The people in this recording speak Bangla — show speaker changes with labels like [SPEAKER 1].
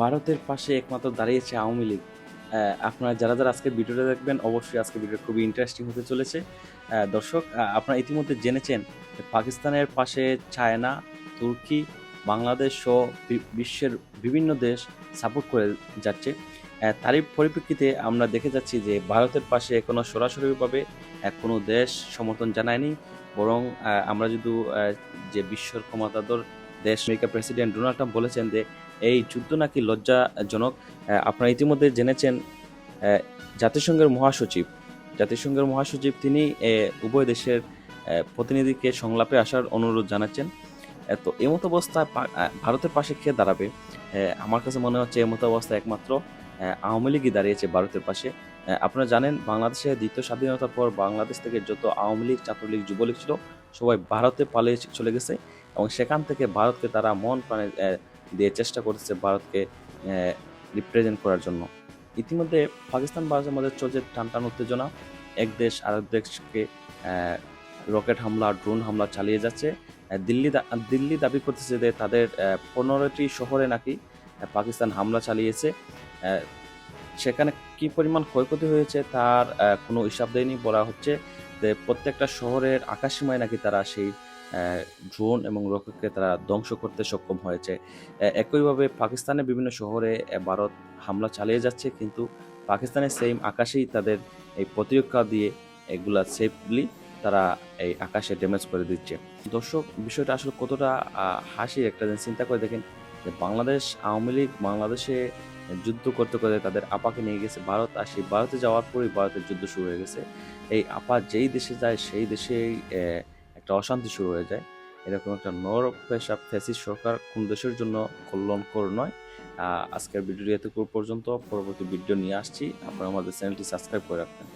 [SPEAKER 1] ভারতের পাশে একমাত্র দাঁড়িয়েছে আওয়ামী লীগ। আপনারা যারা যারা আজকে ভিডিওটা দেখবেন, অবশ্যই আজকে ভিডিও খুবই ইন্টারেস্টিং হতে চলেছে। দর্শক আপনারা ইতিমধ্যে জেনেছেন পাকিস্তানের পাশে চায়না, তুর্কি, বাংলাদেশ সহ বিশ্বের বিভিন্ন দেশ সাপোর্ট করে যাচ্ছে। তারই পরিপ্রেক্ষিতে আমরা দেখে যাচ্ছি যে ভারতের পাশে কোনো সরাসরিভাবে কোনো দেশ সমর্থন জানায়নি। বরং আমরা যদি যে বিশ্বর ক্ষমতাধর দেশ আমেরিকা প্রেসিডেন্ট ডোনাল্ড ট্রাম্প বলেছেন যে এই যুদ্ধ নাকি লজ্জাজনক। আপনারা ইতিমধ্যে জেনেছেন জাতিসংঘের মহাসচিব জাতিসংঘের মহাসচিব তিনি উভয় দেশের প্রতিনিধিকে সংলাপে আসার অনুরোধ জানাচ্ছেন। তো এমত অবস্থায় পা- আহ, ভারতের পাশে খেয়ে দাঁড়াবে? আমার কাছে মনে হচ্ছে এমত অবস্থায় একমাত্র আহ, আওয়ামী লীগই দাঁড়িয়েছে ভারতের পাশে। আপনারা জানেন বাংলাদেশের দ্বিতীয় স্বাধীনতার পর বাংলাদেশ থেকে যত আওয়ামী লীগ ছাত্রলীগ যুবলীগ ছিল সবাই ভারতে পালিয়ে চলে গেছে। এবং সেখান থেকে ভারতকে তারা মন প্রাণে দিয়ে চেষ্টা করছে ভারতকে রিপ্রেজেন্ট করার জন্য। ইতিমধ্যে পাকিস্তান ভারতের মধ্যে চলছে টান টান উত্তেজনা। এক দেশ আরেক দেশকে রকেট হামলা ড্রোন হামলা চালিয়ে যাচ্ছে। দিল্লি দিল্লি দাবি করতেছে যে তাদের পনেরোটি শহরে নাকি পাকিস্তান হামলা চালিয়েছে। সেখানে কি পরিমাণ ক্ষয়ক্ষতি হয়েছে তার কোনো হিসাব দেয়নি বলা হচ্ছে। যে প্রত্যেকটা শহরের আকাশসীমায় নাকি তারা সেই ড্রোন এবং রকেটকে তারা ধ্বংস করতে সক্ষম হয়েছে। একইভাবে পাকিস্তানের বিভিন্ন শহরে ভারত হামলা চালিয়ে যাচ্ছে, কিন্তু পাকিস্তানের সেম আকাশেই তাদের এই প্রতিরক্ষা দিয়ে এগুলা সেফলি তারা এই আকাশে ড্যামেজ করে দিচ্ছে। দর্শক, বিষয়টা আসলে কতটা হাসির একটা জিনিস, চিন্তা করে দেখেন যে বাংলাদেশ, আওয়ামী লীগ বাংলাদেশে যুদ্ধ করতে করতে তাদের আপাকে নিয়ে গেছে ভারত, আর সেই ভারতে যাওয়ার পরেই ভারতের যুদ্ধ শুরু হয়ে গেছে। এই আপা যেই দেশে যায়, সেই দেশেই একটা অশান্তি শুরু হয়ে যায়। এরকম একটা নর পেশা ফ্যাসিস সরকার কোন দেশের জন্য কল্যাণকর নয়। আজকের ভিডিওটি এতক্ষণ পর্যন্ত। পরবর্তী ভিডিও নিয়ে আসছি। আপনারা আমাদের চ্যানেলটি সাবস্ক্রাইব করে রাখবেন।